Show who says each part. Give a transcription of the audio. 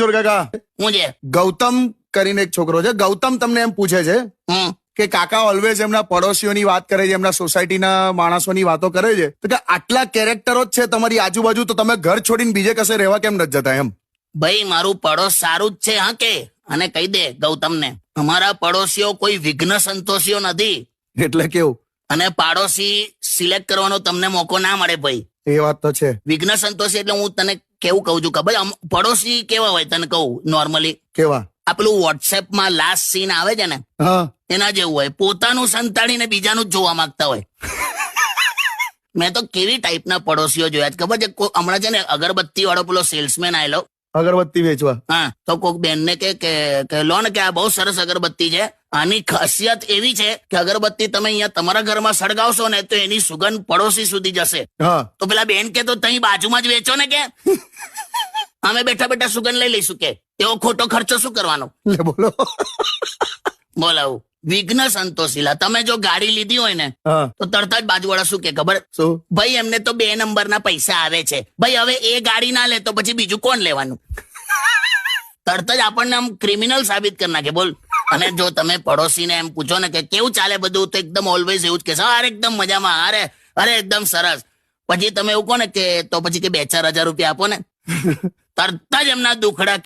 Speaker 1: જોર કાકા.
Speaker 2: હું છે?
Speaker 1: ગૌતમ કરીને એક છોકરો છે. ગૌતમ તમને એમ પૂછે છે કે કાકા ઓલવેઝ એમના પડોશીઓની વાત કરે છે એમના સોસાયટીના માણસોની વાતો કરે છે. તો કે આટલા કેરેક્ટરો જ છે તમારી આજુબાજુ તો તમે ઘર છોડીને બીજે કશે રહેવા કેમ નથી જતા એમ?
Speaker 2: ભાઈ મારું પડોશ સારું જ છે હા કે? અને કહી દે ગૌતમને અમારા પડોશીઓ કોઈ વિઘ્ન સંતોષીઓ નથી.
Speaker 1: એટલે કેવું?
Speaker 2: અને પાડોશી સિલેક્ટ કરવાનો તમને મોકો ના મળે ભાઈ.
Speaker 1: એ વાત તો છે.
Speaker 2: વિઘ્ન સંતોષી એટલે હું તને કેવું કહું છું ખબર પડોશી કેવા હોય તને કહું નોર્મલી
Speaker 1: કેવા?
Speaker 2: આ પેલું વોટ્સએપમાં લાસ્ટ સીન આવે છે ને એના જેવું હોય. પોતાનું સંતાડીને બીજાનું જ જોવા માંગતા હોય. મેં તો કેવી ટાઈપના પડોશીઓ જોયા છે. ખબર છે? હમણાં છે ને અગરબત્તી વાળો પેલો સેલ્સમેન આવેલો
Speaker 1: અગરબત્તી વેચવા.
Speaker 2: હા તો કોક બેન ને કે કે લો ને કે આ બહુ સરસ અગરબત્તી છે. આની ખાસિયત એવી છે કે અગરબત્તી તમે અહીંયા તમારા ઘરમાં સળગાવશો ને તો એની સુગંધ પડોશી સુધી જશે.
Speaker 1: હા.
Speaker 2: તો પેલા બેન કે તો તઈ બાજુમાં જ વેચો ને કે? અમે બેઠા બેઠા સુગંધ લઈ લઈશું કે? એવો ખોટો ખર્ચો શું કરવાનો?
Speaker 1: બોલો.
Speaker 2: બોલાવું. વિઘ્ન સંતોષીલા. તમે જો ગાડી લીધી હોય ને તો તરત જ બાજુવાળા શું કે ખબર?
Speaker 1: શું?
Speaker 2: ભાઈ એમને તો બે નંબરના પૈસા આવે છે. ભાઈ હવે એ ગાડી ના લે તો પછી બીજું કોણ લેવાનું? તરત જ આપણને આમ ક્રિમિનલ સાબિત કરી નાખે. બોલ. અને જો તમે પડોશીને એમ પૂછો ને કે કેવું ચાલે બધું તો એકદમ ઓલવેઝ એવું જ કે અરે એકદમ મજામાં. અરે અરે એકદમ સરસ. પછી તમે એવું કહો ને કે તો પછી કે બે ચાર હજાર રૂપિયા આપો ને. તરત જ એમના દુખડા